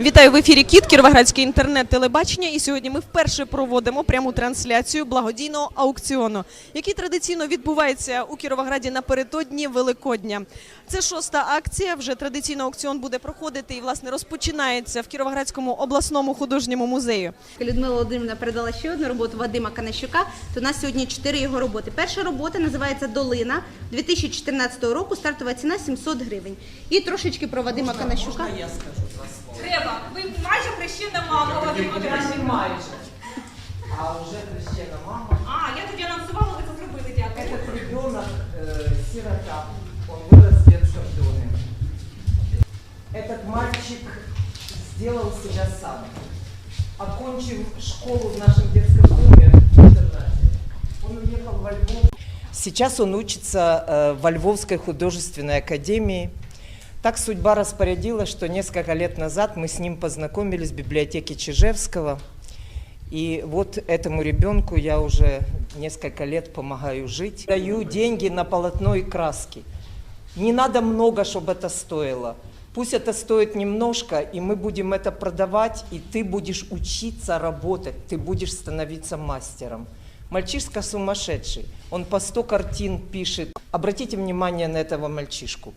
Вітаю в ефірі Кіт, Кіровоградське інтернет-телебачення. І сьогодні ми вперше проводимо пряму трансляцію благодійного аукціону, який традиційно відбувається у Кіровограді напередодні Великодня. Це шоста акція. Вже традиційно аукціон буде проходити і власне розпочинається в Кіровоградському обласному художньому музеї. Людмила Володимирівна передала ще одну роботу Вадима Канащука. То у нас сьогодні чотири його роботи. Перша робота називається Долина 2014 року. Стартова ціна 700 гривень. І трошечки про Вадима Канащука. Треба. Ви майже хрещена мама Вадима Канащука. майже. А уже крещена мама. А, я тоді анонсувала, ви це зробили, дякую. Этот ребенок э, сирота. Он вырос в детском доме. Этот мальчик сделал себя сам. Окончив школу в нашем детском доме в интернате, он уехал во Львов. Сейчас он учится э, во Львовской художественной академии. Так судьба распорядилась, что несколько лет назад мы с ним познакомились в библиотеке Чижевского. И вот этому ребенку я уже несколько лет помогаю жить. Даю деньги на полотно и краски. Не надо много, чтобы это стоило. Пусть это стоит немножко, и мы будем это продавать, и ты будешь учиться работать, ты будешь становиться мастером. Мальчишка сумасшедший, он по 100 картин пишет. Обратите внимание на этого мальчишку.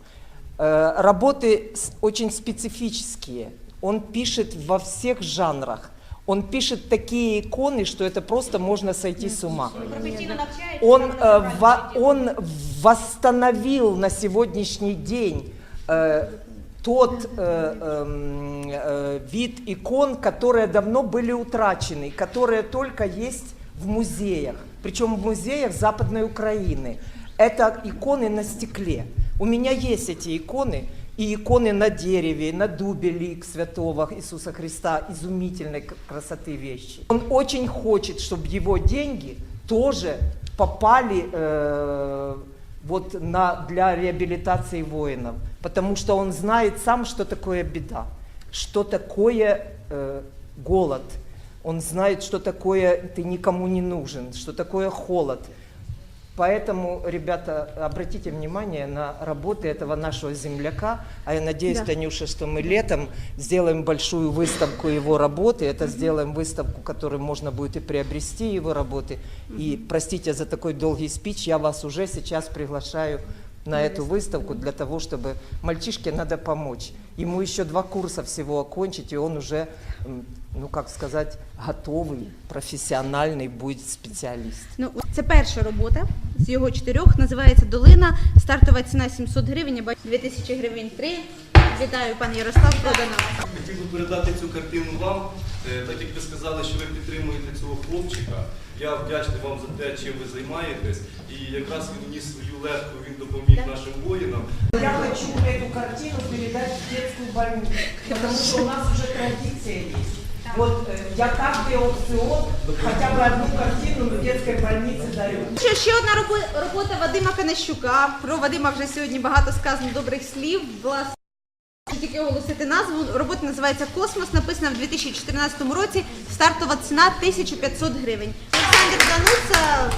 Э, Работы с- очень специфические. Он пишет во всех жанрах. Он пишет такие иконы, что это просто можно сойти с ума. Професійно навчаєтесь? Он, там на э, собранні во- чи ні? он восстановил на сегодняшний день э, тот э, эм, э, вид икон, которые давно были утрачены, которые только есть в музеях, причем в музеях Западной Украины. Это иконы на стекле. У меня есть эти иконы, и иконы на дереве, на дубе лик святого Иисуса Христа, изумительной красоты вещи. Он очень хочет, чтобы его деньги тоже попали э, вот на, для реабилитации воинов, потому что он знает сам, что такое беда, что такое э, голод, он знает, что такое ты никому не нужен, что такое холод. Поэтому, ребята, обратите внимание на работы этого нашего земляка. А я надеюсь, Да. Танюша, что мы летом сделаем большую выставку его работы. Это сделаем выставку, которую можно будет и приобрести его работы. И, простите за такой долгий спич, я вас уже сейчас приглашаю на эту выставку для того, чтобы мальчишке надо помочь. Ему еще два курса всего окончить, и он уже, ну как сказать, готовый, профессиональный будет специалист. Ну, це перша робота з його чотирьох. Називається Долина. Стартова ціна 700 гривень. Бачу 2000 гривень три. Вітаю, пан Ярослав, продано. Хотів би передати цю картину вам, Е, так як ви сказали, що ви підтримуєте цього хлопчика. Я вдячний вам за те, чим ви займаєтесь. І якраз він вніс свою легку, він допоміг нашим воїнам. Я хочу эту картину передать в детскую больницу, потому что у нас уже традиция есть. Вот э, я каждый аукцион хотя бы одну картину в детской больнице дарю. Що ще одна робо- робота Вадима Канащука. Про Вадима вже сьогодні багато сказано добрих слів. Власне, тільки оголосити назву. Робота називається Космос. Написана в 2014 році. Стартова ціна 1500 гривень. Олександр Дануца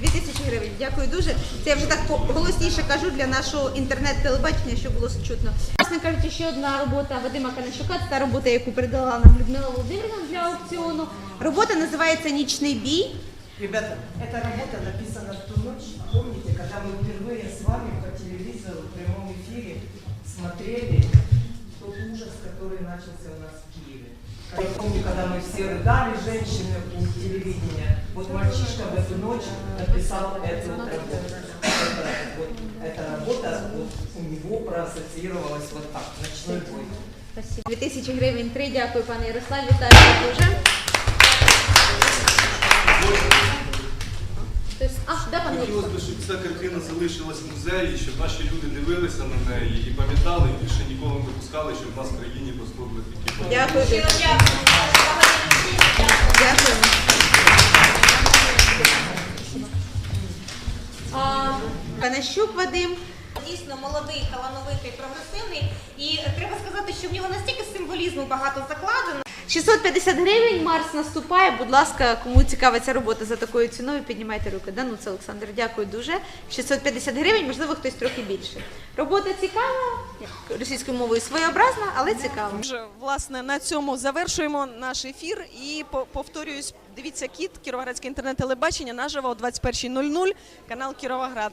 2000 гривень. Дякую дуже. Це я вже так по- голосніше кажу для нашого інтернет-телебачення, щоб було чутно. Власне кажучи, ще одна робота Вадима Канащука. Це та робота, яку передала нам Людмила Володимирівна для аукціону. Робота називається Нічний бій. Ребята, эта работа написана в ту ночь, помните, когда мы впервые с вами по телевизору в прямом эфире смотрели тот ужас, который начался у нас в Киеве. Я помню, когда мы все рыдали, женщины у телевидения, вот мальчишка в эту ночь написал эту работу. Вот, эта работа вот, у него проассоциировалась вот так, ночной бой. Спасибо. 2000 гривень три. Дякую, пане Ярослав. Вітаю дуже. Ця картина залишилась в музеї, щоб наші люди дивилися на неї і пам'ятали, і більше ніколи не допускали, щоб в нас в країні прослухали такі дякую. Дякую. Панащук Вадим. Дійсно молодий, талановитий, прогресивний. І треба сказати, що в нього настільки символізму багато закладено. 650 гривень, Марс наступає. Будь ласка, кому цікава ця робота за такою ціною, піднімайте руки. Да, ну це Олександр, дякую дуже. 650 гривень, можливо, хтось трохи більше. Робота цікава, російською мовою своєобразна, але цікава. Власне, на цьому завершуємо наш ефір. І по- повторююсь, дивіться кіт, Кіровоградське інтернет-телебачення наживо о 21.00, канал Кіровоград.